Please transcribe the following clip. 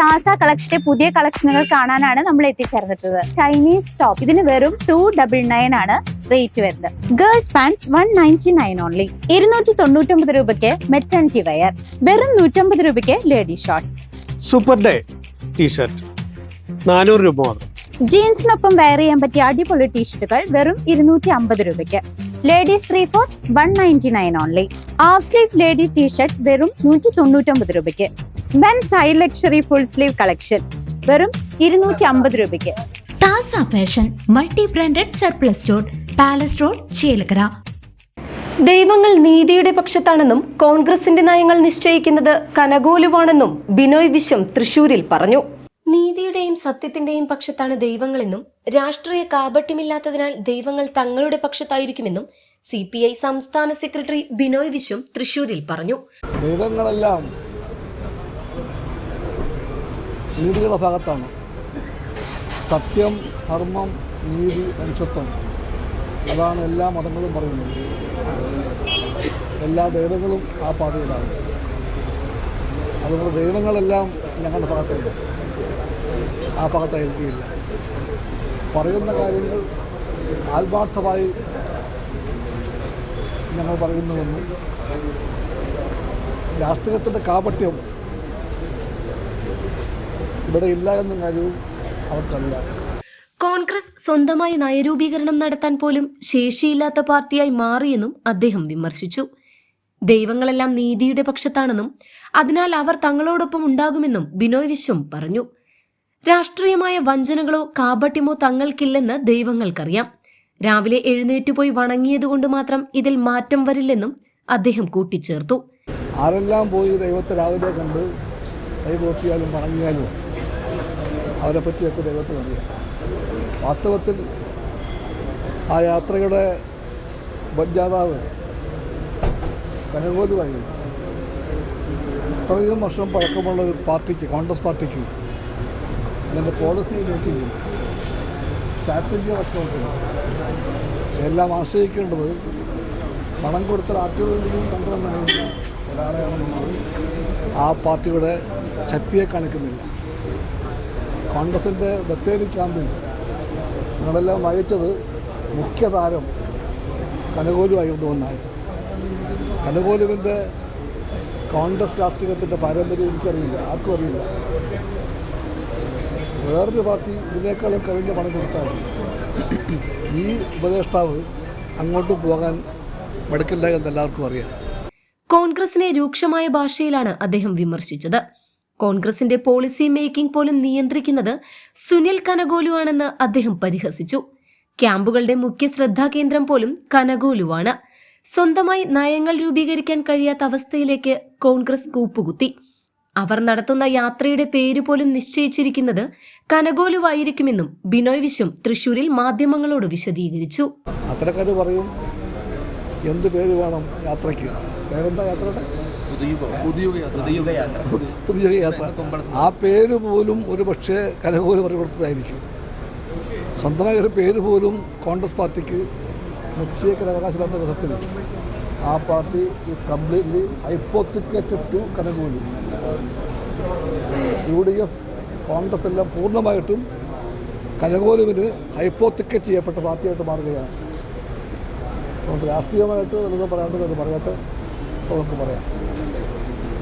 താസ കളക്ഷന്റെ പുതിയ കളക്ഷനുകൾ കാണാനാണ് നമ്മൾ എത്തിച്ചേർന്നിട്ടുള്ളത്. ചൈനീസ് ടോപ്പ് ഇതിന് വെറും ടു ഡബിൾ നയൻ ആണ് റേറ്റ് വരുന്നത്. Girls pants one ninety nine only ഇരുന്നൂറ്റി തൊണ്ണൂറ്റൊമ്പത് രൂപയ്ക്ക് മെറ്റേണിറ്റി വെയർ വെറും നൂറ്റമ്പത് രൂപയ്ക്ക് lady shorts super day T shirt നാനൂറ് രൂപ മാത്രം. ജീൻസിനൊപ്പം വെയർ ചെയ്യാൻ പറ്റിയ അടിപൊളി ടീഷർട്ടുകൾ വെറും ഇരുന്നൂറ്റി അമ്പത് രൂപയ്ക്ക്. Ladies three four one ninety nine only half sleeve lady T shirt വെറും നൂറ്റി തൊണ്ണൂറ്റൊമ്പത് രൂപയ്ക്ക്. Men's high luxury full sleeve collection വെറും ഇരുന്നൂറ്റി അമ്പത് രൂപയ്ക്ക്. Taza fashion multi branded surplus store palace road Chelakkara ദൈവങ്ങൾ നീതിയുടെ പക്ഷത്താണെന്നും കോൺഗ്രസിന്റെ നയങ്ങൾ നിശ്ചയിക്കുന്നത് കനകോലുവാണെന്നും ബിനോയ് വിശ്വം തൃശൂരിൽ പറഞ്ഞു. നീതിയുടെയും സത്യത്തിന്റെയും പക്ഷത്താണ് ദൈവങ്ങളെന്നും രാഷ്ട്രീയ കാപട്യമില്ലാത്തതിനാൽ ദൈവങ്ങൾ തങ്ങളുടെ പക്ഷത്തായിരിക്കുമെന്നും സി പി ഐ സംസ്ഥാന സെക്രട്ടറി ബിനോയ് വിശ്വം തൃശൂരിൽ പറഞ്ഞു. ദൈവങ്ങളെല്ലാം നീതിയുടെ ഭാഗത്താണ്. സത്യം ധർമ്മം നീതി മനുഷ്യത്വം. അതാണ് എല്ലാ മതങ്ങളും പറയുന്നത്. എല്ലാ ദൈവങ്ങളും ആ പാതയിലാണ്. അതുകൊണ്ട് ദൈവങ്ങളെല്ലാം ഞങ്ങളുടെ ഭാഗത്തുണ്ട്. ആ ഭാഗത്തായിരിക്കില്ല പറയുന്ന കാര്യങ്ങൾ ആത്മാർത്ഥമായി ഞങ്ങൾ പറയുന്നുവെന്നും രാഷ്ട്രീയത്തിന്റെ കാപട്യം ഇവിടെ ഇല്ല എന്ന കാര്യവും അവർക്കറിയാം കോൺഗ്രസ് സ്വന്തമായി നയരൂപീകരണം നടത്താൻ പോലും ശേഷിയില്ലാത്ത പാർട്ടിയായി മാറിയെന്നും അദ്ദേഹം വിമർശിച്ചു. ദൈവങ്ങളെല്ലാം നീതിയുടെ പക്ഷത്താണെന്നും അതിനാൽ അവർ തങ്ങളോടൊപ്പം ഉണ്ടാകുമെന്നും ബിനോയ് വിശ്വം പറഞ്ഞു. രാഷ്ട്രീയമായ വഞ്ചനകളോ കാപട്യമോ തങ്ങൾക്കില്ലെന്ന് ദൈവങ്ങൾക്കറിയാം. രാവിലെ എഴുന്നേറ്റുപോയി വണങ്ങിയതുകൊണ്ട് മാത്രം ഇതിൽ മാറ്റം വരില്ലെന്നും അദ്ദേഹം കൂട്ടിച്ചേർത്തു. ആരെല്ലാം പോയി ദൈവത്തെ രാവിലെ കണ്ട് കൈപോക്കിയാലും വണങ്ങിയാലും അവരെ പറ്റിയൊക്കെ ദൈവത്തിന് അറിയാം. വാസ്തവത്തിൽ ആ യാത്രയുടെ ഉപജ്ഞാതാവ് കനകോലുമായി ഇത്രയും വർഷം പഴക്കമുള്ള ഒരു പാർട്ടിക്ക് കോൺഗ്രസ് പാർട്ടിക്ക് ഇതിന്റെ പോളിസി നോക്കി സ്ട്രാറ്റജി വർക്കൗട്ട് എല്ലാം ആശ്രയിക്കേണ്ടത് പണം കൊടുത്ത ആറ്റുകളിലും തന്ത്രം നൽകുന്ന ഒരാളെയാണെന്നുള്ളത് ആ പാർട്ടിയുടെ ശക്തിയെ കാണിക്കുന്നില്ല. കോൺഗ്രസിന്റെ ബത്തേരി ക്യാമ്പിൽ നിങ്ങളെല്ലാം വായിച്ചത് മുഖ്യതാരം കനകോലുമായിരുന്നു എന്നാണ് കനകോലുവിന്റെ കോൺഗ്രസ് രാഷ്ട്രീയത്തിന്റെ പാരമ്പര്യം എനിക്കറിയില്ല ആർക്കും അറിയില്ല. വേറൊരു പാർട്ടി ഇതിനേക്കാളും കവിഞ്ഞ പണം കൊടുത്താൽ ഈ ഉപദേഷ്ടാവ് അങ്ങോട്ട് പോകാൻ മടുക്കില്ല എന്ന് എല്ലാവർക്കും അറിയാം. കോൺഗ്രസിനെ രൂക്ഷമായ ഭാഷയിലാണ് അദ്ദേഹം വിമർശിച്ചത്. കോൺഗ്രസിന്റെ പോളിസി മേക്കിംഗ് പോലും നിയന്ത്രിക്കുന്നത് സുനിൽ കനഗോലുവാണെന്ന് അദ്ദേഹം പരിഹസിച്ചു. ക്യാമ്പുകളുടെ മുഖ്യ ശ്രദ്ധാകേന്ദ്രം പോലും കനഗോലുവാണ് സ്വന്തമായി നയങ്ങൾ രൂപീകരിക്കാൻ കഴിയാത്ത അവസ്ഥയിലേക്ക് കോൺഗ്രസ് കൂപ്പുകുത്തി. അവർ നടത്തുന്ന യാത്രയുടെ പേര് പോലും നിശ്ചയിച്ചിരിക്കുന്നത് കനഗോലുവായിരിക്കുമെന്നും ബിനോയ് വിശ്വം തൃശൂരിൽ മാധ്യമങ്ങളോട് വിശദീകരിച്ചു. പറയും എന്ത് പേര് വേണം യാത്രയ്ക്ക്? പേരെന്താ യാത്രയുടെ പുതിയ യാത്ര ആ പേര് പോലും ഒരു പക്ഷേ കനകോൽ പരിവർത്തതായിരിക്കും സ്വന്തമായ ഒരു പേര് പോലും കോൺഗ്രസ് പാർട്ടിക്ക് നിശ്ചയിക്കാൻ അവകാശമില്ലാത്ത വിധത്തിൽ ആ party is completely hypothecated to Kanugolu. U D F Congress എല്ലാം പൂർണമായിട്ടും കനകോലുവിന് ഹൈപ്പോത്തിക്കേറ്റ് ചെയ്യപ്പെട്ട പാർട്ടിയായിട്ട് മാറുകയാണ്. അതുകൊണ്ട് രാഷ്ട്രീയമായിട്ട് വലുത് പറയാണ്ടത് അത് പറയട്ടെ നമുക്ക് പറയാം.